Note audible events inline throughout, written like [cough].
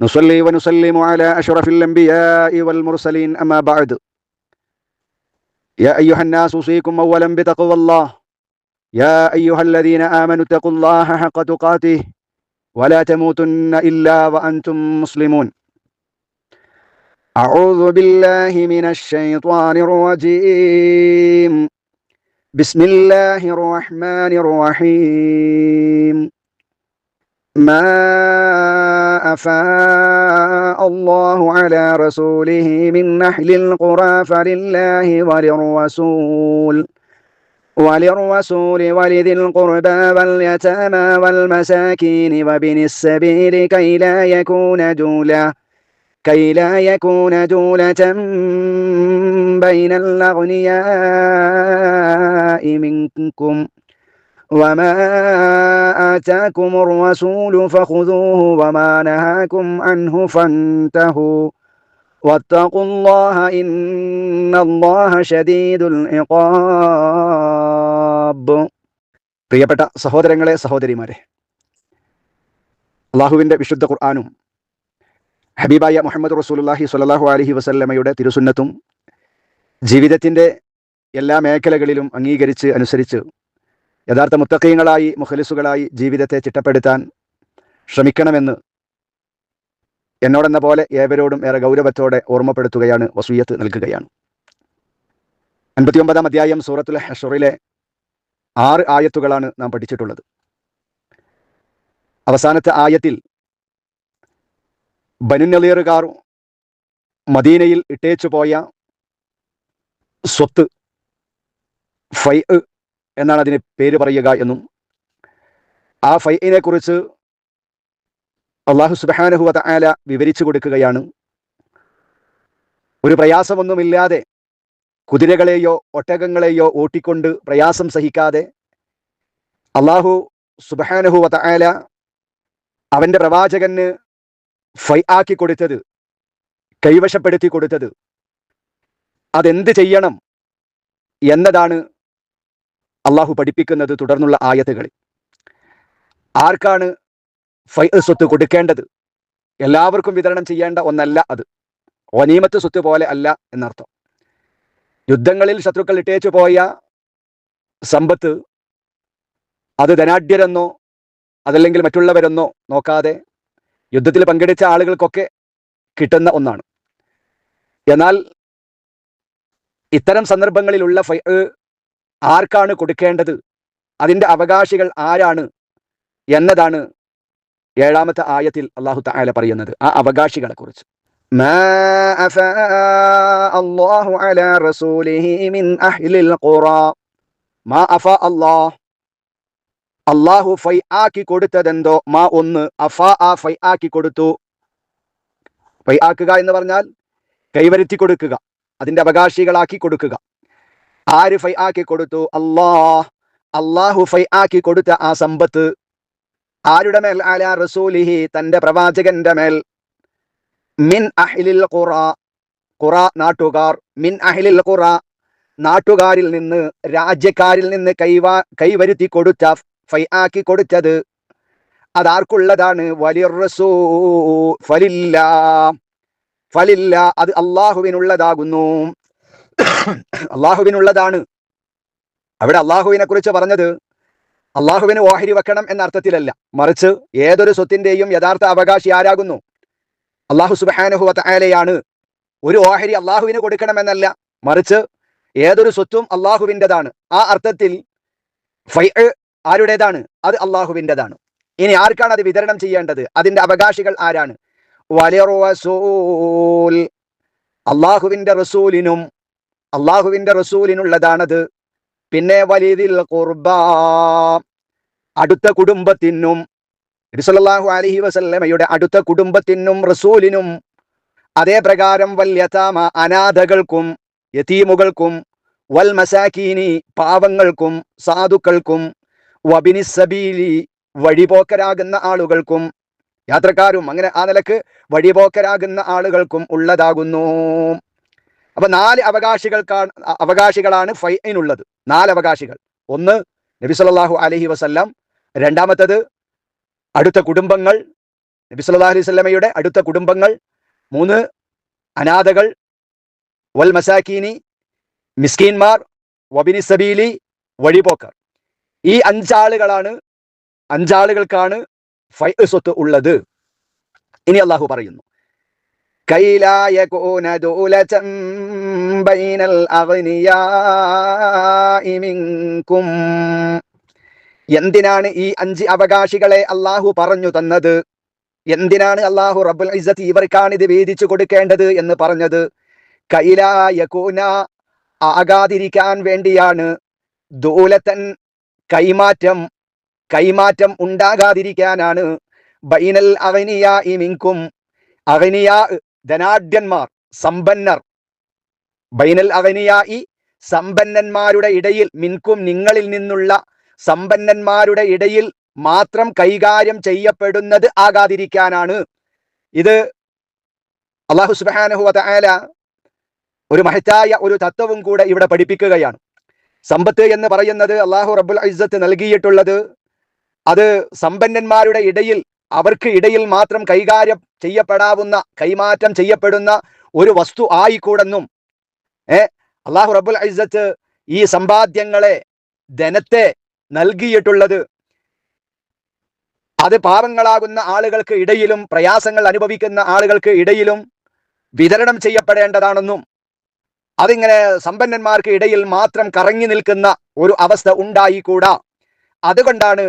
نصلي ونسلم على أشرف الأنبياء والمرسلين أما بعد. يا أيها الناس أوصيكم أولا بتقوى الله. يا أيها الذين آمنوا اتقوا الله حق تقاته ولا تموتن إلا وأنتم مسلمون. أعوذ بالله من الشيطان الرجيم. بسم الله الرحمن الرحيم. ما أفاء الله على رسوله من أهل القرى فلله وللرسول وللرسول ولذي القربى واليتامى والمساكين وابن السبيل كي لا يكون دولا كي لا يكون دولة بين الأغنياء منكم وما آتاكم الرسول فخذوه وما نهاكم عنه فانتهوا واتقوا الله إن الله شديد العقاب പ്രിയപ്പെട്ട സഹോദരങ്ങളെ സഹോദരിമാരെ അള്ളാഹുവിൻ്റെ വിശുദ്ധ ഖുർആാനും ഹബീബായ മുഹമ്മദ് റസൂലുള്ളാഹി സ്വല്ലല്ലാഹു അലൈഹി വസല്ലമയുടെ തിരുസുന്നത്തും ജീവിതത്തിൻ്റെ എല്ലാ മേഖലകളിലും അംഗീകരിച്ച് അനുസരിച്ച് യഥാർത്ഥ മുത്തക്കീങ്ങളായി മുഖലിസുകളായി ജീവിതത്തെ ചിട്ടപ്പെടുത്താൻ ശ്രമിക്കണമെന്ന് എന്നോടെന്ന പോലെ ഏവരോടും ഏറെ ഗൗരവത്തോടെ ഓർമ്മപ്പെടുത്തുകയാണ് വസൂയത്ത് നൽകുകയാണ്. അൻപത്തിയൊമ്പതാം അധ്യായം സൂറത്തുൽ ഹഷറിലെ ആറ് ആയത്തുകളാണ് നാം പഠിച്ചിട്ടുള്ളത്. അവസാനത്തെ ആയത്തിൽ ബനുനളിയറുകാർ മദീനയിൽ ഇട്ടേച്ചു പോയ സ്വത്ത് ഫൈ എന്നാണ് അതിന് പേര് പറയുക എന്നും ആ ഫൈനെ കുറിച്ച് അള്ളാഹു സുബാനുഹുവത ആല വിവരിച്ചു കൊടുക്കുകയാണ്. ഒരു പ്രയാസമൊന്നുമില്ലാതെ കുതിരകളെയോ ഒട്ടകങ്ങളെയോ ഓട്ടിക്കൊണ്ട് പ്രയാസം സഹിക്കാതെ അള്ളാഹു സുബാനുഹുവത ആല അവന്റെ പ്രവാചകന് ഫൈ ആക്കി കൊടുത്തത് കൈവശപ്പെടുത്തി കൊടുത്തത്. അതെന്ത് ചെയ്യണം എന്നതാണ് അള്ളാഹു പഠിപ്പിക്കുന്നത് തുടർന്നുള്ള ആയത്തുകളിൽ. ആർക്കാണ് ഫൈ സ്വത്ത് കൊടുക്കേണ്ടത്? എല്ലാവർക്കും വിതരണം ചെയ്യേണ്ട ഒന്നല്ല അത്. ഒനീമത്ത് സ്വത്ത് പോലെ അല്ല എന്നർത്ഥം. യുദ്ധങ്ങളിൽ ശത്രുക്കൾ ഇട്ടേച്ചു പോയ സമ്പത്ത് അത് ധനാഢ്യരെന്നോ അതല്ലെങ്കിൽ മറ്റുള്ളവരെന്നോ നോക്കാതെ യുദ്ധത്തിൽ പങ്കെടുത്ത ആളുകൾക്കൊക്കെ കിട്ടുന്ന ഒന്നാണ്. എന്നാൽ ഇത്തരം സന്ദർഭങ്ങളിലുള്ള ഫൈ ആർക്കാണ് കൊടുക്കേണ്ടത്? അതിന്റെ അവകാശികൾ ആരാണ്? എന്നതാണ് ഏഴാമത്തെ ആയത്തിൽ അള്ളാഹു താല പറയുന്നത് ആ അവകാശികളെ കുറിച്ച് അള്ളാഹു ഫൈ ആക്കി കൊടുത്തതെന്തോ? മാ ഒന്ന് അഫ ആ ഫൈ ആക്കി കൊടുത്തു. ഫൈ ആക്കുക എന്ന് പറഞ്ഞാൽ കൈവരുത്തി കൊടുക്കുക അതിന്റെ അവകാശികളാക്കി കൊടുക്കുക. ആര് ഫൈ ആക്കി കൊടുത്തു? അള്ളാഹ് അള്ളാഹു ഫൈ ആക്കി കൊടുത്ത ആ സമ്പത്ത്. ആരുടെ മേൽ? അല റസൂലിഹി തന്റെ പ്രവാചകന്റെ മേൽ. മിൻ അഹ്ലിൽ ഖുറ. ഖുറ നാട്ടുകാർ. മിൻ അഹ്ലിൽ ഖുറ. നാട്ടുകാരിൽ നിന്ന് രാജ്യക്കാരിൽ നിന്ന് കൈവാ കൈവരുത്തി കൊടുത്ത ഫൈ ആക്കി കൊടുത്തത്. അതാർക്കുള്ളതാണ്? വലിയ റസൂ ഫലില്ല. ഫലില്ല. അത് അള്ളാഹുവിനുള്ളതാകുന്നു [coughs] അള്ളാഹുവിനുള്ളതാണ്. അവിടെ അള്ളാഹുവിനെ കുറിച്ച് പറഞ്ഞത് അള്ളാഹുവിന് ഓഹരി വെക്കണം എന്ന അർത്ഥത്തിലല്ല. മറിച്ച് ഏതൊരു സ്വത്തിന്റെയും യഥാർത്ഥ അവകാശി ആരാകുന്നു? അള്ളാഹു സുബാനുഹുവ ആലയാണ് ഒരു ഓഹരി അള്ളാഹുവിന് കൊടുക്കണമെന്നല്ല. മറിച്ച് ഏതൊരു സ്വത്തും അള്ളാഹുവിന്റെതാണ്. ആ അർത്ഥത്തിൽ ആരുടേതാണ്? അത് അള്ളാഹുവിന്റെതാണ്. ഇനി ആർക്കാണ് അത് വിതരണം ചെയ്യേണ്ടത്? അതിന്റെ അവകാശികൾ ആരാണ്? വലിയ അള്ളാഹുവിന്റെ റസൂലിനും അള്ളാഹുവിന്റെ റസൂലിനുള്ളതാണത്. പിന്നെ വലിയതിൽ കുർബ അടുത്ത കുടുംബത്തിനും നബിസല്ലാഹു അലഹി വസല്ലമയുടെ അടുത്ത കുടുംബത്തിനും റസൂലിനും അതേ പ്രകാരം വല്യതാമ അനാഥകൾക്കും യതീമുകൾക്കും വൽ മസാക്കീനി പാവങ്ങൾക്കും സാധുക്കൾക്കും വബിനിസബീലി വഴിപോക്കരാകുന്ന ആളുകൾക്കും യാത്രക്കാരും അങ്ങനെ ആ നിലയ്ക്ക് വഴിപോക്കരാകുന്ന ആളുകൾക്കും ഉള്ളതാകുന്നു. അപ്പൊ നാല് അവകാശികൾക്കാണ് അവകാശികളാണ് ഫൈനുള്ളത് നാല് അവകാശികൾ. ഒന്ന് നബി സല്ലല്ലാഹു അലൈഹി വസല്ലം. രണ്ടാമത്തത് അടുത്ത കുടുംബങ്ങൾ. നബി സല്ലാ അലൈഹി വസല്ലമയുടെ അടുത്ത കുടുംബങ്ങൾ. മൂന്ന് അനാഥകൾ. വൽ മസാക്കീനി മിസ്കീൻമാർ വബിനി സബീലി വഴിപോക്കർ. ഈ അഞ്ചാളുകളാണ് അഞ്ചാളുകൾക്കാണ് ഫൈ സ്വത്ത് ഉള്ളത്. ഇനി അള്ളാഹു പറയുന്നു. കൈലായകൂന دولة ബൈനൽ الأغنياء منكم എന്തിനാണ് ഈ അഞ്ച് അവകാശികളെ അള്ളാഹു പറഞ്ഞു തന്നത്? എന്തിനാണ് അള്ളാഹു റബ്ബുൽ ഇസത്ത് ഇവർക്കാണ് ഇത് വീതിച്ചു കൊടുക്കേണ്ടത് എന്ന് പറഞ്ഞത്? കൈലായകൂന ആകാതിരിക്കാൻ വേണ്ടിയാണ് ദൂലത്തൻ കൈമാറ്റം കൈമാറ്റം ഉണ്ടാകാതിരിക്കാനാണ്. ബൈനൽ അവനിയ ഇമിങ്കും അഗ്നിയാ ധനാഢ്യന്മാർ സമ്പന്നർ. ബൈനൽ അഗ്നിയായി സമ്പന്നന്മാരുടെ ഇടയിൽ മിൻകും നിങ്ങളിൽ നിന്നുള്ള സമ്പന്നന്മാരുടെ ഇടയിൽ മാത്രം കൈകാര്യം ചെയ്യപ്പെടുന്നത് ആകാതിരിക്കാനാണ്. ഇത് അള്ളാഹു സുബ്ഹാനഹു വതആല ഒരു മഹത്തായ ഒരു തത്വവും കൂടെ ഇവിടെ പഠിപ്പിക്കുകയാണ്. സമ്പത്ത് എന്ന് പറയുന്നത് അള്ളാഹു റബ്ബുൽ ഇസ്സത്ത് നൽകിയിട്ടുള്ളത് അത് സമ്പന്നന്മാരുടെ ഇടയിൽ അവർക്ക് ഇടയിൽ മാത്രം കൈകാര്യം ചെയ്യപ്പെടാവുന്ന കൈമാറ്റം ചെയ്യപ്പെടുന്ന ഒരു വസ്തു ആയിക്കൂടെന്നും ഏ? അള്ളാഹു റബുൽ ഐസത്ത് ഈ സമ്പാദ്യങ്ങളെ ധനത്തെ നൽകിയിട്ടുള്ളത് അത് പാവങ്ങളാകുന്ന ആളുകൾക്ക് ഇടയിലും പ്രയാസങ്ങൾ അനുഭവിക്കുന്ന ആളുകൾക്ക് ഇടയിലും വിതരണം ചെയ്യപ്പെടേണ്ടതാണെന്നും അതിങ്ങനെ സമ്പന്നന്മാർക്ക് ഇടയിൽ മാത്രം കറങ്ങി നിൽക്കുന്ന ഒരു അവസ്ഥ ഉണ്ടായിക്കൂടാ. അതുകൊണ്ടാണ്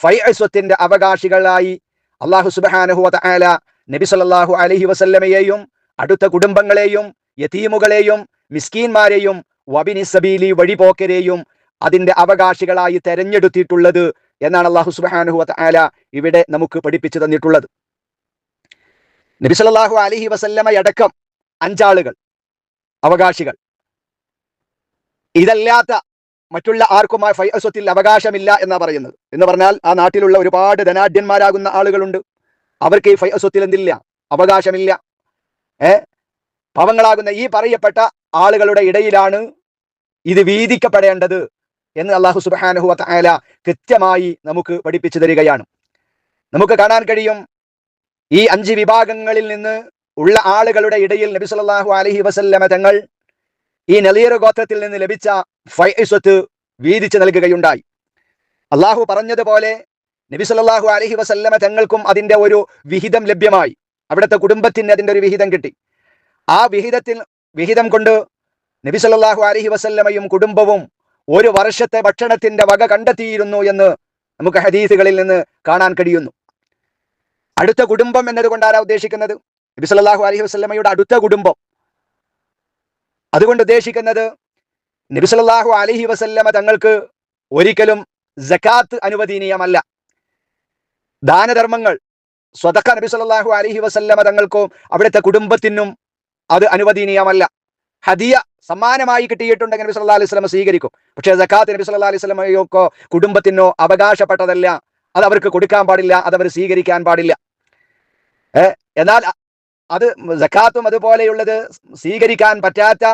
ഫൈസ്വത്തിന്റെ അവകാശികളായി അള്ളാഹു സുബ്ഹാനഹു വതആല നബി സല്ലല്ലാഹു അലൈഹി വസല്ലമയെയും അടുത്ത കുടുംബങ്ങളെയും യതീമുകളെയും മിസ്കീൻമാരെയും വബിനി സബീലി വഴിപോക്കരെയും അതിന്റെ അവകാശികളായി തെരഞ്ഞെടുത്തിട്ടുള്ളത് എന്നാണ് അള്ളാഹു സുബ്ഹാനഹു വതആല ഇവിടെ നമുക്ക് പഠിപ്പിച്ചു തന്നിട്ടുള്ളത്. നബി സല്ലല്ലാഹു അലൈഹി വസല്ലമയടക്കം അഞ്ചാളുകൾ അവകാശികൾ. ഇതല്ലാത്ത മറ്റുള്ള ആർക്കും ആ ഫൈസ്വത്തിൽ അവകാശമില്ല എന്നാ പറയുന്നത്. എന്ന് പറഞ്ഞാൽ ആ നാട്ടിലുള്ള ഒരുപാട് ധനാഢ്യന്മാരാകുന്ന ആളുകളുണ്ട്. അവർക്ക് ഈ ഫൈസ്വത്തിൽ എന്തില്ല? അവകാശമില്ല. ഏ? പാവങ്ങളാകുന്ന ഈ പറയപ്പെട്ട ആളുകളുടെ ഇടയിലാണ് ഇത് വീതിക്കപ്പെടേണ്ടത് എന്ന് അള്ളാഹു സുബ്ഹാനഹു വതആല കൃത്യമായി നമുക്ക് പഠിപ്പിച്ചു തരികയാണ്. നമുക്ക് കാണാൻ കഴിയും ഈ അഞ്ച് വിഭാഗങ്ങളിൽ നിന്ന് ഉള്ള ആളുകളുടെ ഇടയിൽ നബി സല്ലല്ലാഹു അലൈഹി വസല്ലമ തങ്ങൾ ഈ നെളിയറ ഗോത്രത്തിൽ നിന്ന് ലഭിച്ച ഫൈസ്വത്ത് വീതിച്ചു നൽകുകയുണ്ടായി. അള്ളാഹു പറഞ്ഞതുപോലെ നബി സല്ലല്ലാഹു അലൈഹി വസല്ലമ തങ്ങൾക്കും അതിന്റെ ഒരു വിഹിതം ലഭ്യമായി. അവിടുത്തെ കുടുംബത്തിന് അതിന്റെ ഒരു വിഹിതം കിട്ടി. ആ വിഹിതത്തിൽ വിഹിതം കൊണ്ട് നബി സല്ലല്ലാഹു അലൈഹി വസല്ലമയും കുടുംബവും ഒരു വർഷത്തെ ഭക്ഷണത്തിന്റെ വക കണ്ടെത്തിയിരുന്നു എന്ന് നമുക്ക് ഹദീസുകളിൽ നിന്ന് കാണാൻ കഴിയുന്നു. അടുത്ത കുടുംബം എന്നതുകൊണ്ടാരാ ഉദ്ദേശിക്കുന്നത്. നബി സല്ലല്ലാഹു അലൈഹി വസല്ലമയുടെ അടുത്ത കുടുംബം അതുകൊണ്ട് ഉദ്ദേശിക്കുന്നത് നബി അലഹി വസല്ലമ തങ്ങൾക്ക് ഒരിക്കലും ജക്കാത്ത് അനുവദനീയമല്ല. ദാനധർമ്മങ്ങൾ സ്വതക്ക നബി സല്ലല്ലാഹു അലൈഹി വസല്ലമ തങ്ങൾക്കും അവിടുത്തെ കുടുംബത്തിനും അത് അനുവദനീയമല്ല. ഹദിയ സമ്മാനമായി കിട്ടിയിട്ടുണ്ടെങ്കിൽ നബി സല്ലാ അലൈഹി വസല്ലമ സ്വീകരിക്കും. പക്ഷേ ജക്കാത്ത് നബി സല്ലാ അലൈഹി സ്വലമയോക്കോ കുടുംബത്തിനോ അവകാശപ്പെട്ടതല്ല. അത് അവർക്ക് കൊടുക്കാൻ പാടില്ല അത് അവർ സ്വീകരിക്കാൻ പാടില്ല. എന്നാൽ അത് ജക്കാത്തും അതുപോലെയുള്ളത് സ്വീകരിക്കാൻ പറ്റാത്ത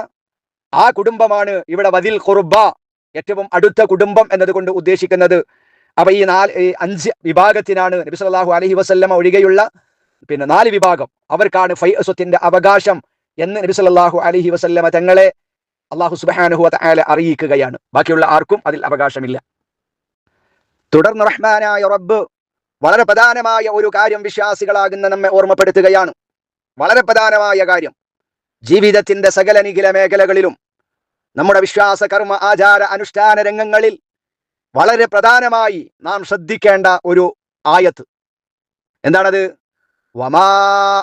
ആ കുടുംബമാണ് ഇവിടെ വതിൽ ഖുർബ ഏറ്റവും അടുത്ത കുടുംബം എന്നതുകൊണ്ട് ഉദ്ദേശിക്കുന്നത്. അപ്പൊ ഈ നാല് ഈ അഞ്ച് വിഭാഗത്തിനാണ് നബി സല്ലല്ലാഹു അലൈഹി വസല്ലമ ഒഴികെയുള്ള പിന്നെ നാല് വിഭാഗം. അവർക്കാണ് ഫൈസത്തിന്റെ അവകാശം എന്ന് നബി സല്ലല്ലാഹു അലൈഹി വസല്ലമ തങ്ങളെ അള്ളാഹു സുബ്ഹാനഹു വതആല അറിയിക്കുകയാണ്. ബാക്കിയുള്ള ആർക്കും അതിൽ അവകാശമില്ല. തുടർന്ന് റഹ്മാനായ റബ്ബ് വളരെ പ്രധാനമായ ഒരു കാര്യം വിശ്വാസികളാകുന്ന നമ്മെ ഓർമ്മപ്പെടുത്തുകയാണ്. വളരെ പ്രധാനമായ കാര്യം. ജീവിതത്തിന്റെ സകല നിഖില മേഖലകളിലും നമ്മുടെ വിശ്വാസ കർമ്മ ആചാര അനുഷ്ഠാന രംഗങ്ങളിൽ വളരെ പ്രധാനമായി നാം ശ്രദ്ധിക്കേണ്ട ഒരു ആയത്ത്. എന്താണത്? വമാ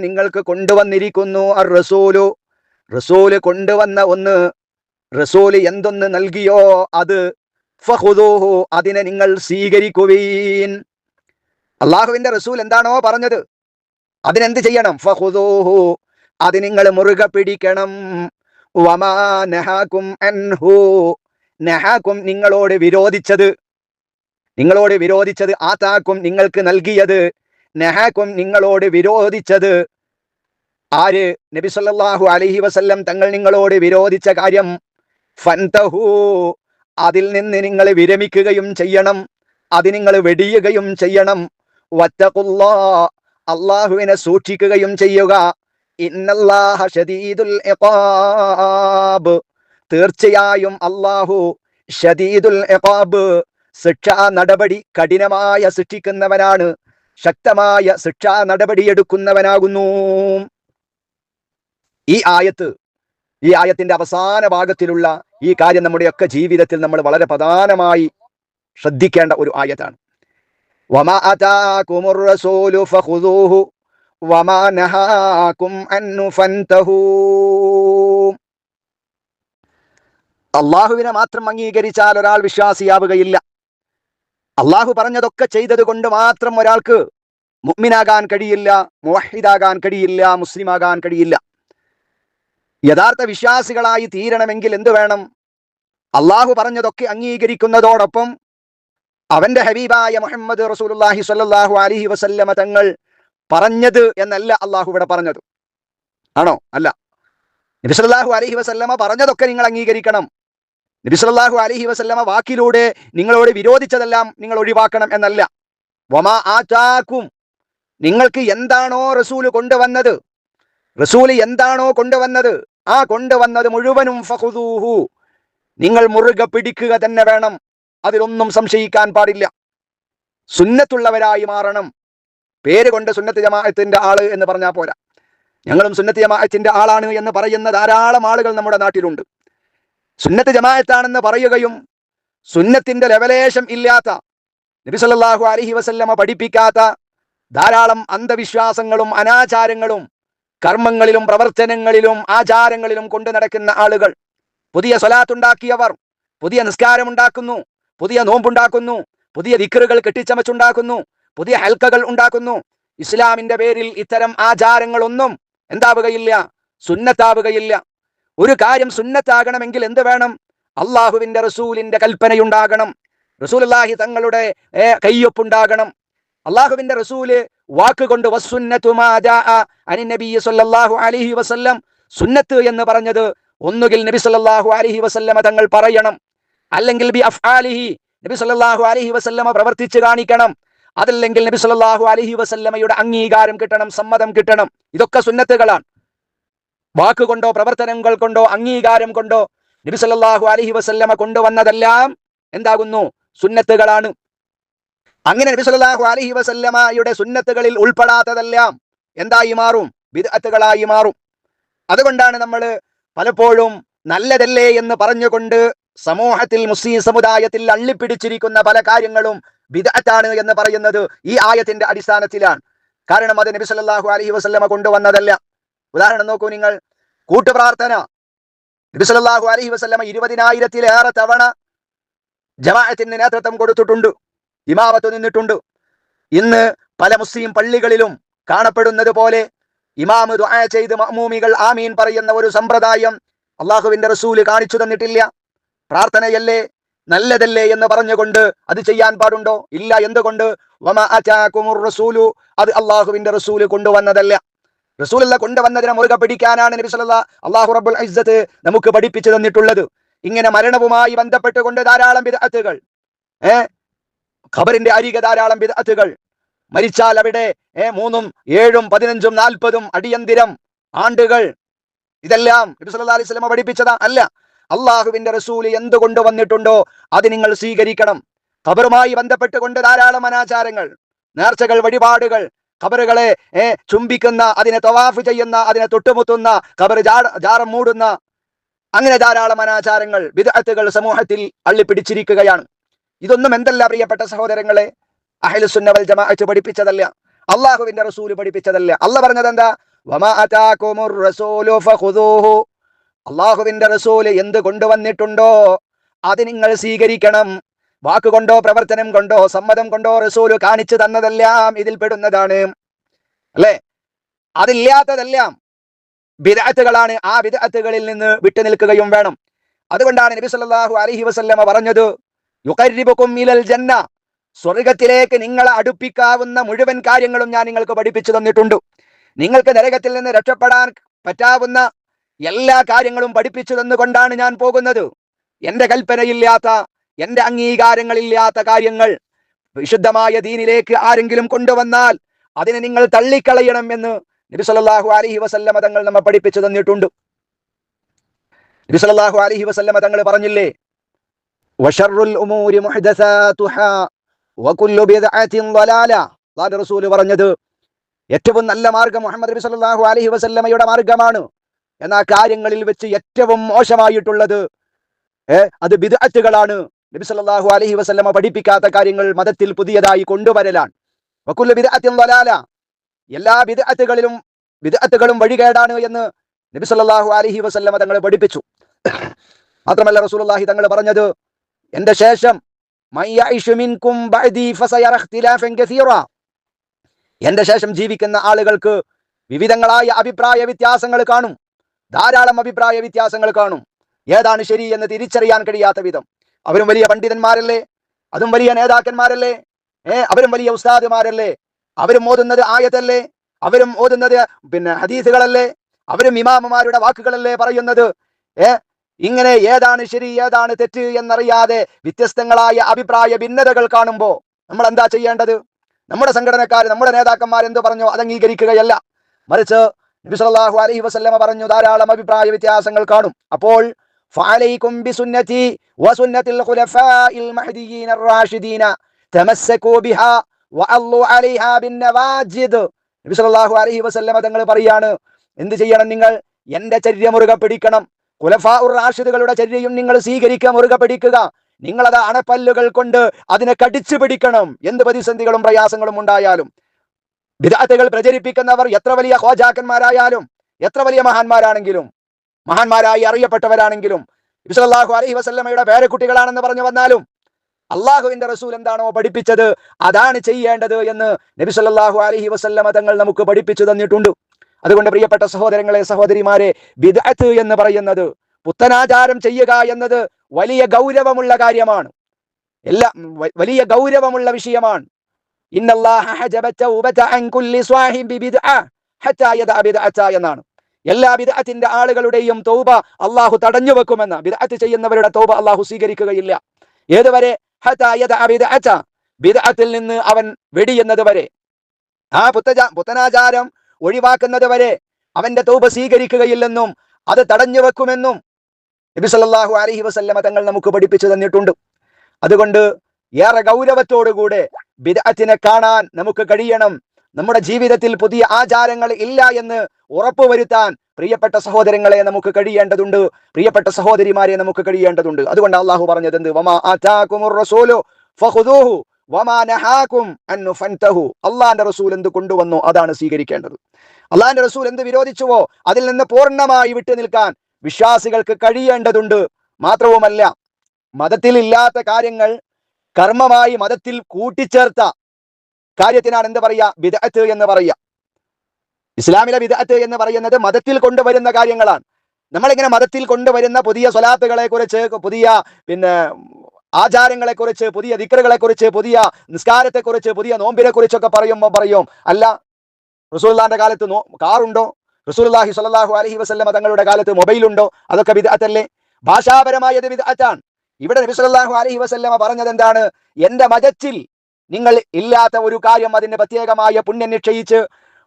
നിങ്ങൾക്ക് കൊണ്ടുവന്നിരിക്കുന്നു അർ റസൂലു. റസൂൽ കൊണ്ടുവന്ന ഒന്ന് റസൂൽ എന്തൊന്ന് നൽകിയോ അത് ഫഹുദൂഹു അതിനെ നിങ്ങൾ സ്വീകരിക്കുവീൻ. അള്ളാഹുവിന്റെ റസൂൽ എന്താണോ പറഞ്ഞത്? അതിനെന്ത് ചെയ്യണം? ഫഹുദൂഹു അത് നിങ്ങൾ മുറുകെ പിടിക്കണം. വമാ നഹാക്കും അൻഹു നഹാക്കും നിങ്ങളോട് വിരോധിച്ചത്. നിങ്ങളോട് വിരോധിച്ചത് ആതാക്കും നിങ്ങൾക്ക് നൽകിയത്. നഹാക്കും നിങ്ങളോട് വിരോധിച്ചത്. ആര്? നബി സല്ലല്ലാഹു അലൈഹി വസല്ലം തങ്ങൾ നിങ്ങളോട് വിരോധിച്ച കാര്യം ഫൻതഹു അതിൽ നിന്ന് നിങ്ങൾ വിരമിക്കുകയും ചെയ്യണം. അത് നിങ്ങൾ വെടിയുകയും ചെയ്യണം. വത്തഖുല്ലാ. അള്ളാഹുവിനെ സൂക്ഷിക്കുകയും ചെയ്യുക. ഇന്നല്ലാഹ ഷദീദുൽ തീർച്ചയായും അള്ളാഹു ഷദീദുൽ ഇഖാബ് ശിക്ഷാ നടപടി കഠിനമായ ശിക്ഷിക്കുന്നവനാണ്. ശക്തമായ ശിക്ഷാ നടപടിയെടുക്കുന്നവനാകുന്നു ഈ ആയത്ത് ഈ ആയത്തിന്റെ അവസാന ഭാഗത്തിലുള്ള ഈ കാര്യം നമ്മുടെയൊക്കെ ജീവിതത്തിൽ നമ്മൾ വളരെ പ്രധാനമായി ശ്രദ്ധിക്കേണ്ട ഒരു ആയതാണ് അള്ളാഹുവിനെ മാത്രം അംഗീകരിച്ചാൽ ഒരാൾ വിശ്വാസിയാവുകയില്ല. അള്ളാഹു പറഞ്ഞതൊക്കെ ചെയ്തതുകൊണ്ട് മാത്രം ഒരാൾക്ക് മുഅ്മിനാകാൻ കഴിയില്ല മുവഹിദാകാൻ കഴിയില്ല മുസ്ലിമാകാൻ കഴിയില്ല. യഥാർത്ഥ വിശ്വാസികളായി തീരണമെങ്കിൽ എന്ത് വേണം? അള്ളാഹു പറഞ്ഞതൊക്കെ അംഗീകരിക്കുന്നതോടൊപ്പം അവന്റെ ഹബീബായ മുഹമ്മദ് റസൂലുല്ലാഹി സ്വല്ലല്ലാഹു അലഹി വസല്ലമ തങ്ങൾ പറഞ്ഞത് എന്നല്ല അള്ളാഹു ഇവിടെ പറഞ്ഞത്. ആണോ? അല്ല. നബിസ്വല്ലാഹു അലഹി വസല്ലമ പറഞ്ഞതൊക്കെ നിങ്ങൾ അംഗീകരിക്കണം. നബിസ്വല്ലാഹു അലൈഹി വസല്ലമ വാക്കിലൂടെ നിങ്ങളോട് വിരോധിച്ചതെല്ലാം നിങ്ങൾ ഒഴിവാക്കണം എന്നല്ല. വമാ ആറ്റാക്കും. നിങ്ങൾക്ക് എന്താണോ റസൂൽ കൊണ്ടുവന്നത്? റസൂൽ എന്താണോ കൊണ്ടുവന്നത് ആ കൊണ്ടുവന്നത് മുഴുവനും ഫഹുദൂഹു നിങ്ങൾ മുറുകെ പിടിക്കുക തന്നെ വേണം അതിലൊന്നും സംശയിക്കാൻ പാടില്ല. സുന്നത്തുള്ളവരായി മാറണം. പേര് കൊണ്ട് സുന്നത്ത് ജമാഅത്തിന്റെ ആൾ എന്ന് പറഞ്ഞാൽ പോരാ. ഞങ്ങളും സുന്നത്ത് ജമാഅത്തിന്റെ ആളാണ് എന്ന് പറയുന്ന ധാരാളം ആളുകൾ നമ്മുടെ നാട്ടിലുണ്ട്. സുന്നത്ത് ജമാഅത്താണെന്ന് പറയുകയും സുന്നത്തിന്റെ ലെവലേഷം ഇല്ലാത്ത നബി സല്ലല്ലാഹു അലൈഹി വസല്ലമ പഠിപ്പിക്കാത്ത ധാരാളം അന്ധവിശ്വാസങ്ങളും അനാചാരങ്ങളും കർമ്മങ്ങളിലും പ്രവർത്തനങ്ങളിലും ആചാരങ്ങളിലും കൊണ്ടു നടക്കുന്ന ആളുകൾ. പുതിയ സ്വലാത്തുണ്ടാക്കിയവർ പുതിയ നിസ്കാരം ഉണ്ടാക്കുന്നു പുതിയ നോമ്പുണ്ടാക്കുന്നു പുതിയ വിക്രുകൾ കെട്ടിച്ചമച്ചുണ്ടാക്കുന്നു പുതിയ ഹൽക്കകൾ ഉണ്ടാക്കുന്നു. ഇസ്ലാമിന്റെ പേരിൽ ഇത്തരം ആചാരങ്ങളൊന്നും എന്താവുകയില്ല സുന്നത്താവുകയില്ല. ഒരു കാര്യം സുന്നത്താകണമെങ്കിൽ എന്ത് വേണം? അള്ളാഹുവിന്റെ റസൂലിന്റെ കൽപ്പനയുണ്ടാകണം. റസൂൽ റസൂലുള്ളാഹി തങ്ങളുടെ കയ്യൊപ്പുണ്ടാകണം. അള്ളാഹുവിന്റെ റസൂൽ വാക്കുകൊണ്ട് അലൈഹി വസല്ലം. സുന്നത്ത് എന്ന് പറഞ്ഞത് ഒന്നുകിൽ നബി സല്ലാഹു അലഹി വസല്ലമ തങ്ങൾ പറയണം. അല്ലെങ്കിൽ ബി അഫ് അലിഹി നബി സല്ലാഹു അലഹി വസല്ലമ പ്രവർത്തിച്ച് കാണിക്കണം. അതല്ലെങ്കിൽ നബി സല്ലാഹു അലഹി വസല്ലമയുടെ അംഗീകാരം കിട്ടണം സമ്മതം കിട്ടണം. ഇതൊക്കെ സുന്നത്തുകളാണ്. വാക്കുകൊണ്ടോ പ്രവർത്തനങ്ങൾ കൊണ്ടോ അംഗീകാരം കൊണ്ടോ നബി സല്ലാഹു അലഹി വസല്ലമ കൊണ്ടുവന്നതെല്ലാം എന്താകുന്നു? സുന്നത്തുകളാണ്. അങ്ങനെ നബി സല്ലല്ലാഹു അലൈഹി വസല്ലമയുടെ സുന്നത്തുകളിൽ ഉൾപ്പെടാത്തതെല്ലാം എന്തായി മാറും? ബിദ്അത്തുകളായി മാറും. അതുകൊണ്ടാണ് നമ്മൾ പലപ്പോഴും നല്ലതല്ലേ എന്ന് പറഞ്ഞുകൊണ്ട് സമൂഹത്തിൽ മുസ്ലിം സമുദായത്തിൽ അള്ളിപ്പിടിച്ചിരിക്കുന്ന പല കാര്യങ്ങളും ബിദ്അത്താണ് എന്ന് പറയുന്നത് ഈ ആയത്തിന്റെ അടിസ്ഥാനത്തിലാണ്. കാരണം അത് നബി സല്ലല്ലാഹു അലൈഹി വസല്ലമ കൊണ്ടുവന്നതല്ല. ഉദാഹരണം നോക്കൂ നിങ്ങൾ. കൂട്ടുപ്രാർത്ഥന നബി സല്ലല്ലാഹു അലൈഹി വസല്ലമ ഇരുപതിനായിരത്തിലേറെ തവണ ജമാഅത്തിന്റെ നേതൃത്വം കൊടുത്തിട്ടുണ്ട്. ഇമാമത്ത് നിന്നിട്ടുണ്ട്. ഇന്ന് പല മുസ്ലിം പള്ളികളിലും കാണപ്പെടുന്നത് പോലെ ഇമാമ് ചെയ്ത് മഹ്മൂമികൾ ആമീൻ പറയുന്ന ഒരു സമ്പ്രദായം അള്ളാഹുവിന്റെ റസൂൽ കാണിച്ചു തന്നിട്ടില്ല. പ്രാർത്ഥനയല്ലേ? നല്ലതല്ലേ എന്ന് പറഞ്ഞുകൊണ്ട് അത് ചെയ്യാൻ പാടുണ്ടോ? ഇല്ല എന്തുകൊണ്ട്? റസൂലു. അത് അള്ളാഹുവിന്റെ റസൂൽ കൊണ്ടുവന്നതല്ല. റസൂലുള്ള കൊണ്ടുവന്നതിനെ മുറുകെ പിടിക്കാനാണ് നബി അള്ളാഹു റബ്ബുൽ ഇസ്സത്ത് നമുക്ക് പഠിപ്പിച്ചു തന്നിട്ടുള്ളത്. ഇങ്ങനെ മരണവുമായി ബന്ധപ്പെട്ടുകൊണ്ട് ധാരാളം വിദഗ്ധകൾ ഏ? ഖബറിന്റെ അരികെ ധാരാളം ബിദ്അത്തുകൾ മരിച്ചാൽ അവിടെ മൂന്നും ഏഴും പതിനഞ്ചും നാൽപ്പതും അടിയന്തിരം ആണ്ടുകൾ. ഇതെല്ലാം സല്ലല്ലാഹു അലൈഹി വസല്ലം പഠിപ്പിച്ചതാ അല്ല. അള്ളാഹുവിന്റെ റസൂൽ എന്ത് കൊണ്ടുവന്നിട്ടുണ്ടോ അത് നിങ്ങൾ സ്വീകരിക്കണം. ഖബറുമായി ബന്ധപ്പെട്ടുകൊണ്ട് ധാരാളം അനാചാരങ്ങൾ നേർച്ചകൾ വഴിപാടുകൾ ഖബറുകളെ ചുംബിക്കുന്ന അതിനെ തവാഫ് ചെയ്യുന്ന അതിനെ തൊട്ടുമുത്തുന്ന ഖബർ ജാറം മൂടുന്ന അങ്ങനെ ധാരാളം അനാചാരങ്ങൾ വിദഗ്ധകൾ സമൂഹത്തിൽ അള്ളിപ്പിടിച്ചിരിക്കുകയാണ്. ഇതൊന്നും എന്തല്ല പ്രിയപ്പെട്ട സഹോദരങ്ങളെ? അഹലുസുന്നവൽ ജമാഅത്ത് പഠിപ്പിച്ചതല്ല. അള്ളാഹുവിന്റെ റസൂൽ പഠിപ്പിച്ചതല്ല. അല്ല പറഞ്ഞത് എന്താ അള്ളാഹുവിന്റെ റസൂൽ എന്ത് കൊണ്ടുവന്നിട്ടുണ്ടോ? അത് നിങ്ങൾ സ്വീകരിക്കണം. വാക്കുകൊണ്ടോ പ്രവർത്തനം കൊണ്ടോ സമ്മതം കൊണ്ടോ റസൂൽ കാണിച്ചു തന്നതെല്ലാം ഇതിൽ പെടുന്നതാണ്. അല്ലേ? അതില്ലാത്തതെല്ലാം ബിദഅത്തുകളാണ് ആ ബിദഅത്തുകളിൽ നിന്ന് വിട്ടുനിൽക്കുകയും വേണം. അതുകൊണ്ടാണ് നബി സല്ലല്ലാഹു അലൈഹി വസല്ലമ പറഞ്ഞത് ഇലൽ ജന്ന. സ്വർഗത്തിലേക്ക് നിങ്ങളെ അടുപ്പിക്കാവുന്ന മുഴുവൻ കാര്യങ്ങളും ഞാൻ നിങ്ങൾക്ക് പഠിപ്പിച്ചു തന്നിട്ടുണ്ട്. നിങ്ങൾക്ക് നരകത്തിൽ നിന്ന് രക്ഷപ്പെടാൻ പറ്റാവുന്ന എല്ലാ കാര്യങ്ങളും പഠിപ്പിച്ചു തന്നുകൊണ്ടാണ് ഞാൻ പോകുന്നത്. എന്റെ കൽപ്പനയില്ലാത്ത എന്റെ അംഗീകാരങ്ങളില്ലാത്ത കാര്യങ്ങൾ വിശുദ്ധമായ ദീനിലേക്ക് ആരെങ്കിലും കൊണ്ടുവന്നാൽ അതിനെ നിങ്ങൾ തള്ളിക്കളയണം എന്ന് നബി അലഹി വസല്ലമ തങ്ങൾ നമ്മെ പഠിപ്പിച്ചു തന്നിട്ടുണ്ട്. നബി അലഹി അലൈഹി വസല്ലമ തങ്ങൾ പറഞ്ഞില്ലേ? വശറുൽ ഉമൂരി മുഹ്ദസാതുഹാ വകുല്ലു ബിദ്അത്തിൻ ളലാല അല്ലാഹുവിന്റെ റസൂൽ പറഞ്ഞത് ഏറ്റവും നല്ല മാർഗം മുഹമ്മദ് നബി സല്ലല്ലാഹു അലൈഹി വസല്ലമയുടെ മാർഗമാണ്. എന്നാ കാര്യങ്ങളിൽ വെച്ച് ഏറ്റവും മോശമായിട്ടുള്ളത് ഏ അത് ബിദ്അത്തുകളാണ്. നബി സല്ലല്ലാഹു അലൈഹി വസല്ലമ പഠിപ്പിക്കാത്ത കാര്യങ്ങൾ മതത്തിൽ പുതിയതായി കൊണ്ടുവരലാണ്. വകുല്ലു ബിദ്അത്തിൻ ളലാല എല്ലാ ബിദ്അത്തുകളിലും ബിദ്അത്തുകളും വഴികേടാണ് എന്ന് നബി സല്ലല്ലാഹു അലൈഹി വസല്ലമ തങ്ങളെ പഠിപ്പിച്ചു. മാത്രമല്ല റസൂലുള്ളാഹി തങ്ങൾ പറഞ്ഞത് എന്റെ ശേഷം എന്റെ ശേഷം ജീവിക്കുന്ന ആളുകൾക്ക് വിവിധങ്ങളായ അഭിപ്രായ വ്യത്യാസങ്ങൾ കാണും. ധാരാളം അഭിപ്രായ വ്യത്യാസങ്ങൾ കാണും. ഏതാണ് ശരി എന്ന് തിരിച്ചറിയാൻ കഴിയാത്ത വിധം. അവരും വലിയ പണ്ഡിതന്മാരല്ലേ? അതും വലിയ നേതാക്കന്മാരല്ലേ? ഏ അവരും വലിയ ഉസ്താദുമാരല്ലേ? അവരും ഓതുന്നത് ആയതല്ലേ? അവരും ഓതുന്നത് പിന്നെ ഹദീസുകളല്ലേ? അവരും ഇമാമമാരുടെ വാക്കുകളല്ലേ പറയുന്നത്? ഏ ഇങ്ങനെ ഏതാണ് ശരി ഏതാണ് തെറ്റ് എന്നറിയാതെ വ്യത്യസ്തങ്ങളായ അഭിപ്രായ ഭിന്നതകൾ കാണുമ്പോൾ നമ്മൾ എന്താ ചെയ്യേണ്ടത് നമ്മുടെ സംഘടനക്കാർ നമ്മുടെ നേതാക്കന്മാർ എന്ത് പറഞ്ഞു അത് അംഗീകരിക്കുകയല്ല മറിച്ച് നബി സല്ലല്ലാഹു അലൈഹി വസല്ലമ പറഞ്ഞു ധാരാളം അഭിപ്രായ വ്യത്യാസങ്ങൾ കാണും അപ്പോൾ ഫഅലൈക്കും ബിസുന്നതി വസുന്നത്തിൽ ഖുലഫാഇൽ മഹ്ദിയീന الراشدين തമസ്സകൂ ബിഹാ വഅല്ലു അലൈഹാ ബിന്നവാജിദ് നബി സല്ലല്ലാഹു അലൈഹി വസല്ലമ തങ്ങൾ പറയാണ് എന്ത് ചെയ്യണം നിങ്ങൾ എന്റെ ചര്യ മുറുകെ പിടിക്കണം ഖുലഫാ ഉർ റാഷിദുകളുടെ ചര്യയും നിങ്ങൾ സ്വീകരിക്കുക മുറുകെ പിടിക്കുക. നിങ്ങളത് അണപ്പല്ലുകൾ കൊണ്ട് അതിനെ കടിച്ചു പിടിക്കണം. എന്ത് പ്രതിസന്ധികളും പ്രയാസങ്ങളും ഉണ്ടായാലും. വിദാർത്ഥികൾ പ്രചരിപ്പിക്കുന്നവർ എത്ര വലിയ ഹോജാക്കന്മാരായാലും എത്ര വലിയ മഹാന്മാരാണെങ്കിലും മഹാന്മാരായി അറിയപ്പെട്ടവരാണെങ്കിലും ഇബ്സലാഹു അലൈഹി വസല്ലമയുടെ പേരക്കുട്ടികളാണെന്ന് പറഞ്ഞു വന്നാലും അള്ളാഹുവിന്റെ റസൂൽ എന്താണോ പഠിപ്പിച്ചത് അതാണ് ചെയ്യേണ്ടത് എന്ന് നബി അലഹി അലൈഹി വസല്ലമ തങ്ങൾ നമുക്ക് പഠിപ്പിച്ചു തന്നിട്ടുണ്ട്. അതുകൊണ്ട് പ്രിയപ്പെട്ട സഹോദരങ്ങളെ സഹോദരിമാരെ ബിദ്അത്ത് എന്ന് പറയുന്നത് പുത്തനാചാരം ചെയ്യുക എന്നത് വലിയ ഗൗരവമുള്ള കാര്യമാണ്. എല്ലാ വലിയ ഗൗരവമുള്ള വിഷയമാണ്. എന്നാണ്. എല്ലാ ബിദ്അത്തിന്റെ ആളുകളുടെയും തൗബ അള്ളാഹു തടഞ്ഞു വെക്കുമെന്ന് ബിദ്അത്ത് ചെയ്യുന്നവരുടെ തൗബ അള്ളാഹു സ്വീകരിക്കുകയില്ല. ഏതുവരെ? ബിദ്അത്തിൽ നിന്ന് അവൻ വെടിയുന്നത് വരെ. ആ പുത്തജ പുത്തനാചാരം ഒഴിവാക്കുന്നത് വരെ അവന്റെ തൗബ സ്വീകരിക്കുകയില്ലെന്നും അത് തടഞ്ഞു വെക്കുമെന്നും നബി സല്ലല്ലാഹു അലൈഹി വസല്ലമ തങ്ങൾ നമുക്ക് പഠിപ്പിച്ചു തന്നിട്ടുണ്ട്. അതുകൊണ്ട് ഏറെ ഗൗരവത്തോടുകൂടെ ബിദ്അത്തിനെ കാണാൻ നമുക്ക് കഴിയണം. നമ്മുടെ ജീവിതത്തിൽ പുതിയ ആചാരങ്ങൾ ഇല്ല എന്ന് ഉറപ്പുവരുത്താൻ പ്രിയപ്പെട്ട സഹോദരങ്ങളെ നമുക്ക് കഴിയേണ്ടതുണ്ട്. പ്രിയപ്പെട്ട സഹോദരിമാരെ നമുക്ക് കഴിയേണ്ടതുണ്ട്. അതുകൊണ്ട് അള്ളാഹു പറഞ്ഞത് എന്ത് അള്ളാന്റെ റസൂൽ എന്ത് കൊണ്ടുവന്നോ? അതാണ് സ്വീകരിക്കേണ്ടത്. അള്ളാന്റെ റസൂൽ എന്ത് വിരോധിച്ചുവോ? അതിൽ നിന്ന് പൂർണമായി വിട്ടു നിൽക്കാൻ വിശ്വാസികൾക്ക് കഴിയേണ്ടതുണ്ട്. മാത്രവുമല്ല മതത്തിൽ ഇല്ലാത്ത കാര്യങ്ങൾ കർമ്മമായി മതത്തിൽ കൂട്ടിച്ചേർത്ത കാര്യത്തിനാണ് എന്ത് പറയാ വിദഗത്ത് എന്ന് പറയുക. ഇസ്ലാമിലെ വിദഗത്ത് എന്ന് പറയുന്നത് മതത്തിൽ കൊണ്ടുവരുന്ന കാര്യങ്ങളാണ്. നമ്മളിങ്ങനെ മതത്തിൽ കൊണ്ടുവരുന്ന പുതിയ സ്വലാത്തുകളെ കുറിച്ച് പുതിയ പിന്നെ ആചാരങ്ങളെ കുറിച്ച് പുതിയ ദിക്കറുകളെ കുറിച്ച് പുതിയ നിസ്കാരത്തെ കുറിച്ച് പുതിയ നോമ്പിനെ കുറിച്ചൊക്കെ പറയുമ്പോൾ പറയും. അല്ല റസൂല്ലാന്റെ കാലത്ത് നോ കാറുണ്ടോ? റസൂലുള്ളാഹി സ്വല്ലല്ലാഹു അലഹി വസല്ലമ തങ്ങളുടെ കാലത്ത് മൊബൈൽ ഉണ്ടോ അതൊക്കെ ബിദ്അത്തല്ലേ? ഭാഷാപരമായത് ബിദ്അത്താണ്. ഇവിടെ നബി സല്ലല്ലാഹു അലൈഹി വസല്ലമ പറഞ്ഞത് എന്താണ് എന്റെ മജച്ചിൽ നിങ്ങൾ ഇല്ലാത്ത ഒരു കാര്യം അതിന്റെ പ്രത്യേകമായ പുണ്യം നിശ്ചയിച്ച്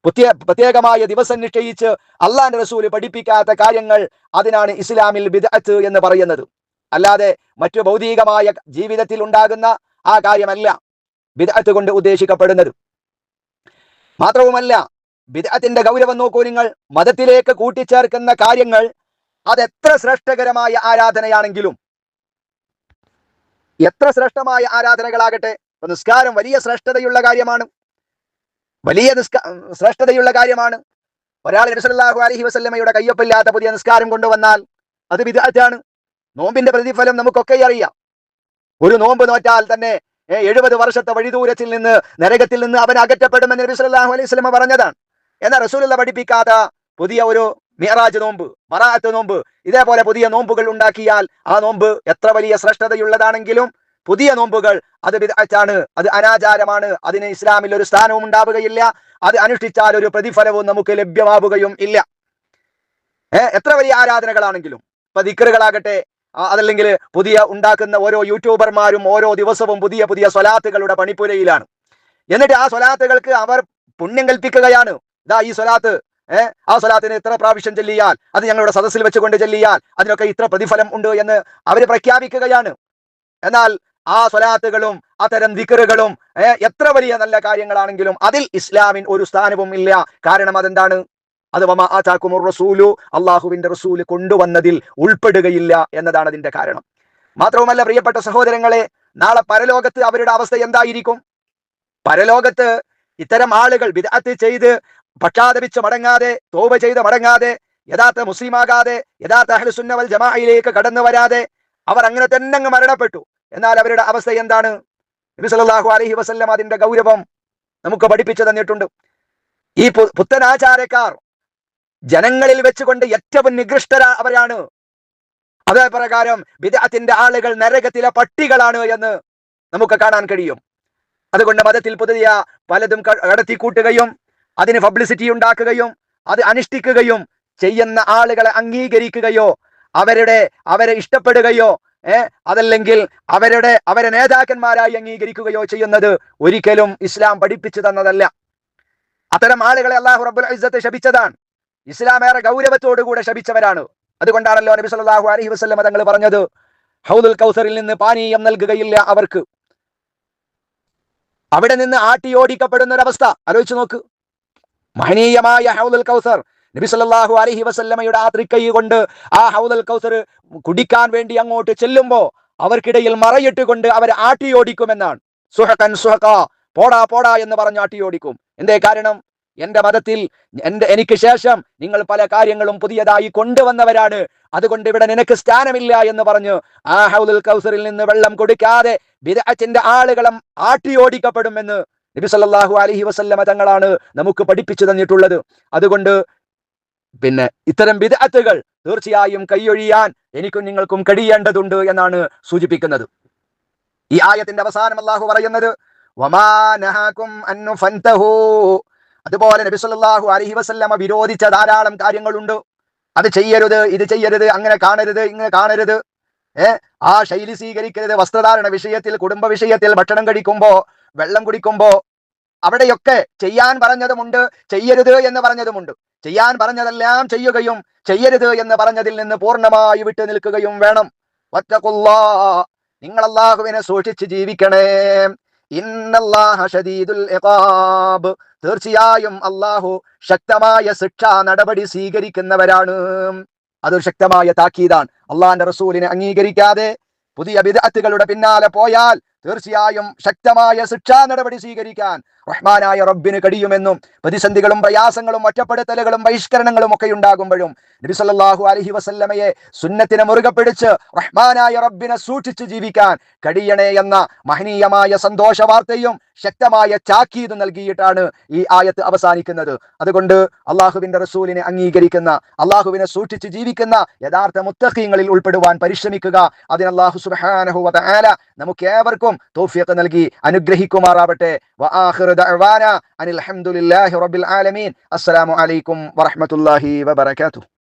പ്രത്യേക പ്രത്യേകമായ ദിവസം നിശ്ചയിച്ച് അള്ളാന്റെ റസൂൽ പഠിപ്പിക്കാത്ത കാര്യങ്ങൾ അതിനാണ് ഇസ്ലാമിൽ ബിദ്അത്ത് എന്ന് പറയുന്നത്. അല്ലാതെ മറ്റു ഭൗതികമായ ജീവിതത്തിൽ ഉണ്ടാകുന്ന ആ കാര്യമല്ല വിദഗ്ധ കൊണ്ട് ഉദ്ദേശിക്കപ്പെടുന്നത്. മാത്രവുമല്ല വിദഗ്ധത്തിന്റെ ഗൗരവം നോക്കൂ നിങ്ങൾ. മതത്തിലേക്ക് കൂട്ടിച്ചേർക്കുന്ന കാര്യങ്ങൾ അതെത്ര ശ്രേഷ്ഠകരമായ ആരാധനയാണെങ്കിലും. എത്ര ശ്രേഷ്ഠമായ ആരാധനകളാകട്ടെ നിസ്കാരം വലിയ ശ്രേഷ്ഠതയുള്ള കാര്യമാണ്. വലിയ നിസ്ക ശ്രേഷ്ഠതയുള്ള കാര്യമാണ്. ഒരാൾ നബി സല്ലല്ലാഹു അലൈഹി വസല്ലമയുടെ കയ്യൊപ്പില്ലാത്ത പുതിയ നിസ്കാരം കൊണ്ടുവന്നാൽ അത് വിദഗ്ധാണ് നോമ്പിന്റെ പ്രതിഫലം നമുക്കൊക്കെ അറിയാം. ഒരു നോമ്പ് നോറ്റാൽ തന്നെ എഴുപത് വർഷത്തെ വഴിദൂരത്തിൽ നിന്ന് നരകത്തിൽ നിന്ന് അവൻ അകറ്റപ്പെടുമെന്ന് നബി സല്ലല്ലാഹു അലൈഹി വസല്ലം പറഞ്ഞതാണ്. എന്നാൽ റസൂലുള്ള പഠിപ്പിക്കാത്ത പുതിയ ഒരു മിഹ്റാജ് നോമ്പ് മറാത്ത് നോമ്പ് ഇതേപോലെ പുതിയ നോമ്പുകൾ ഉണ്ടാക്കിയാൽ ആ നോമ്പ് എത്ര വലിയ ശ്രേഷ്ഠതയുള്ളതാണെങ്കിലും പുതിയ നോമ്പുകൾ അത് വിദഗ്ധാണ് അത് അനാചാരമാണ് അതിന് ഇസ്ലാമിൽ ഒരു സ്ഥാനവും ഉണ്ടാവുകയില്ല. അത് അനുഷ്ഠിച്ചാൽ ഒരു പ്രതിഫലവും നമുക്ക് ലഭ്യമാവുകയും ഇല്ല. എത്ര വലിയ ആരാധനകളാണെങ്കിലും ഇപ്പൊ ദിക്കറുകളാകട്ടെ അതല്ലെങ്കിൽ പുതിയ ഉണ്ടാക്കുന്ന ഓരോ യൂട്യൂബർമാരും ഓരോ ദിവസവും പുതിയ പുതിയ സ്വലാത്തുകളുടെ പണിപ്പുരയിലാണ്. എന്നിട്ട് ആ സ്വലാത്തുകൾക്ക് അവർ പുണ്യം കൽപ്പിക്കുകയാണ്. ഇതാ ഈ സ്വലാത്ത് ഏഹ് ആ സ്വലാത്തിന് ഇത്ര പ്രാവശ്യം ചെല്ലിയാൽ അത് ഞങ്ങളുടെ സദസ്സിൽ വെച്ചുകൊണ്ട് ചെല്ലിയാൽ അതിനൊക്കെ ഇത്ര പ്രതിഫലം ഉണ്ട് എന്ന് അവർ പ്രഖ്യാപിക്കുകയാണ്. എന്നാൽ ആ സ്വലാത്തുകളും അത്തരം ദിക്കറുകളും എത്ര വലിയ നല്ല കാര്യങ്ങളാണെങ്കിലും അതിൽ ഇസ്ലാമിൻ ഒരു സ്ഥാനവും ഇല്ല. കാരണം അതെന്താണ്? അത് വമാ റസൂലു അള്ളാഹുവിന്റെ റസൂൽ കൊണ്ടുവന്നതിൽ ഉൾപ്പെടുകയില്ല എന്നതാണ് അതിന്റെ കാരണം. മാത്രവുമല്ല പ്രിയപ്പെട്ട സഹോദരങ്ങളെ നാളെ പരലോകത്ത് അവരുടെ അവസ്ഥ എന്തായിരിക്കും? പരലോകത്ത് ഇത്തരം ആളുകൾ വിദഗ്ധ ചെയ്ത് പക്ഷാതപിച്ച് മടങ്ങാതെ തോപ ചെയ്ത് മടങ്ങാതെ യഥാർത്ഥ മുസ്ലിമാകാതെ യഥാർത്ഥ അഹ്ലുസുന്നവൽ ജമാഅയിലേക്ക് കടന്നു വരാതെ അവർ അങ്ങനെ തന്നെ അങ്ങ് മരണപ്പെട്ടു. എന്നാൽ അവരുടെ അവസ്ഥ എന്താണ്? നബി സല്ലല്ലാഹു അലൈഹി വസല്ലം അതിന്റെ ഗൗരവം നമുക്ക് പഠിപ്പിച്ചു തന്നിട്ടുണ്ട്. ഈ പുത്തനാചാരക്കാർ ജനങ്ങളിൽ വെച്ചുകൊണ്ട് ഏറ്റവും നികൃഷ്ടര അവരാണ്. അതേ പ്രകാരം വിദഗ്ധത്തിന്റെ ആളുകൾ നരകത്തിലെ പട്ടികളാണ് എന്ന് നമുക്ക് കാണാൻ കഴിയും. അതുകൊണ്ട് മതത്തിൽ പുതിയ പലതും കടത്തി കടത്തിക്കൂട്ടുകയും അതിന് പബ്ലിസിറ്റി ഉണ്ടാക്കുകയും അത് അനുഷ്ഠിക്കുകയും ചെയ്യുന്ന ആളുകളെ അംഗീകരിക്കുകയോ അവരുടെ അവരെ ഇഷ്ടപ്പെടുകയോ ഏർ അതല്ലെങ്കിൽ അവരുടെ അവരെ നേതാക്കന്മാരായി അംഗീകരിക്കുകയോ ചെയ്യുന്നത് ഒരിക്കലും ഇസ്ലാം പഠിപ്പിച്ചു തന്നതല്ല. അത്തരം ആളുകളെ അള്ളാഹു റബ്ബുൽ ഇസ്സത്ത് ശപിച്ചതാണ്. ഇസ്ലാം ഏറെ ഗൗരവത്തോടുകൂടെ ശപിച്ചവരാണ്. അതുകൊണ്ടാണല്ലോ നബി സല്ലാഹു അലഹി വസ്ലമ തങ്ങൾ പറഞ്ഞത് ഹൗദുൽ കൗസറിൽ നിന്ന് പാനീയം നൽകുകയില്ല അവർക്ക്. അവിടെ നിന്ന് ആട്ടിയോടിക്കപ്പെടുന്ന ഒരവസ്ഥ ആലോചിച്ചു നോക്ക്. മഹനീയമായ ഹൗദുൽ കൗസർ നബി സല്ലാഹു അലഹി വസല്ലമയുടെ ആ തൃക്കൈ കൊണ്ട് ആ ഹൗദുൽ കൗസർ കുടിക്കാൻ വേണ്ടി അങ്ങോട്ട് ചെല്ലുമ്പോ അവർക്കിടയിൽ മറയിട്ട് കൊണ്ട് ആട്ടി ആട്ടിയോടിക്കുമെന്നാണ് സുഹക്കൻ സുഹക്ക പോടാ പോടാ എന്ന് പറഞ്ഞ് ആട്ടിയോടിക്കും എന്തേ കാരണം? എന്റെ മതത്തിൽ എന്റെ എനിക്ക് ശേഷം നിങ്ങൾ പല കാര്യങ്ങളും പുതിയതായി കൊണ്ടുവന്നവരാണ്. അതുകൊണ്ട് ഇവിടെ നിനക്ക് സ്ഥാനമില്ല എന്ന് പറഞ്ഞു. ആ ഹൗദുൽ കൗസറിൽ നിന്ന് വെള്ളം കൊടുക്കാതെ ബിദഅത്തിന്റെ ആളുകളും ആട്ടിയോടിക്കപ്പെടുമെന്ന് നബി സല്ലല്ലാഹു അലൈഹി വസല്ലമ തങ്ങളാണ് നമുക്ക് പഠിപ്പിച്ചു തന്നിട്ടുള്ളത്. അതുകൊണ്ട് പിന്നെ ഇത്തരം ബിദഅത്തുകൾ തീർച്ചയായും കൈയൊഴിയാൻ എനിക്കും നിങ്ങൾക്കും കഴിയേണ്ടതുണ്ട് എന്നാണ് സൂചിപ്പിക്കുന്നത്. ഈ ആയത്തിന്റെ അവസാനം അള്ളാഹു പറയുന്നത് വമാ അന്നു ഫൻതഹൂ അതുപോലെ നബി സല്ലല്ലാഹു അലൈഹി വസല്ലമ വിരോധിച്ച ധാരാളം കാര്യങ്ങളുണ്ട്. അത് ചെയ്യരുത് ഇത് ചെയ്യരുത് അങ്ങനെ കാണരുത് ഇങ്ങനെ കാണരുത്. ഏഹ് ആ ശൈലി സ്വീകരിക്കരുത്. വസ്ത്രധാരണ വിഷയത്തിൽ കുടുംബ വിഷയത്തിൽ ഭക്ഷണം കഴിക്കുമ്പോ വെള്ളം കുടിക്കുമ്പോ അവിടെയൊക്കെ ചെയ്യാൻ പറഞ്ഞതുമുണ്ട് ചെയ്യരുത് എന്ന് പറഞ്ഞതുമുണ്ട്. ചെയ്യാൻ പറഞ്ഞതെല്ലാം ചെയ്യുകയും ചെയ്യരുത് എന്ന് പറഞ്ഞതിൽ നിന്ന് പൂർണമായി വിട്ടു നിൽക്കുകയും വേണം. ഒറ്റക്കുള്ള നിങ്ങൾ അള്ളാഹുവിനെ സൂക്ഷിച്ച് ജീവിക്കണേ. ഇന്നല്ലാഹ ഷദീദുൽ ഇഖാബ്. തീർച്ചയായും അള്ളാഹു ശക്തമായ ശിക്ഷാ നടപടി സ്വീകരിക്കുന്നവരാണ്. അതൊരു ശക്തമായ താക്കീതാണ്. അള്ളാഹിന്റെ റസൂലിനെ അംഗീകരിക്കാതെ പുതിയ വിദഗ്ധകളുടെ പിന്നാലെ പോയാൽ തീർച്ചയായും ശക്തമായ ശിക്ഷാ നടപടി സ്വീകരിക്കാൻ റഹ്മാനായ റബ്ബിന് കഴിയുമെന്നും പ്രതിസന്ധികളും പ്രയാസങ്ങളും ഒറ്റപ്പെടുത്തലുകളും ബഹിഷ്കരണങ്ങളും ഒക്കെ ഉണ്ടാകുമ്പോഴും നബി സല്ലല്ലാഹു അലൈഹി വസല്ലമയെ സുന്നത്തിനെ മുറുകെ പിടിച്ച് റഹ്മാനായ റബ്ബിനെ സൂക്ഷിച്ച് ജീവിക്കാൻ കഴിയണേ എന്ന മഹനീയമായ സന്തോഷ വാർത്തയും ശക്തമായ ചാക്കീത് നൽകിയിട്ടാണ് ഈ ആയത്ത് അവസാനിക്കുന്നത്. അതുകൊണ്ട് അള്ളാഹുവിന്റെ റസൂലിനെ അംഗീകരിക്കുന്ന അള്ളാഹുവിനെ സൂക്ഷിച്ച് ജീവിക്കുന്ന യഥാർത്ഥ മുത്തഹീങ്ങളിൽ ഉൾപ്പെടുവാൻ പരിശ്രമിക്കുക. അതിന് അള്ളാഹു വ തആല നമുക്ക് ഏവർക്കും തോഫിയൊക്കെ നൽകി അനുഗ്രഹിക്കുമാറാവട്ടെ. വആഖിറു ദഅവാന അനിൽ ഹംദുലില്ലാഹി റബ്ബിൽ ആലമീൻ. അസ്സലാമു അലൈക്കും വറഹ്മത്തുള്ളാഹി വബറകാതുഹു.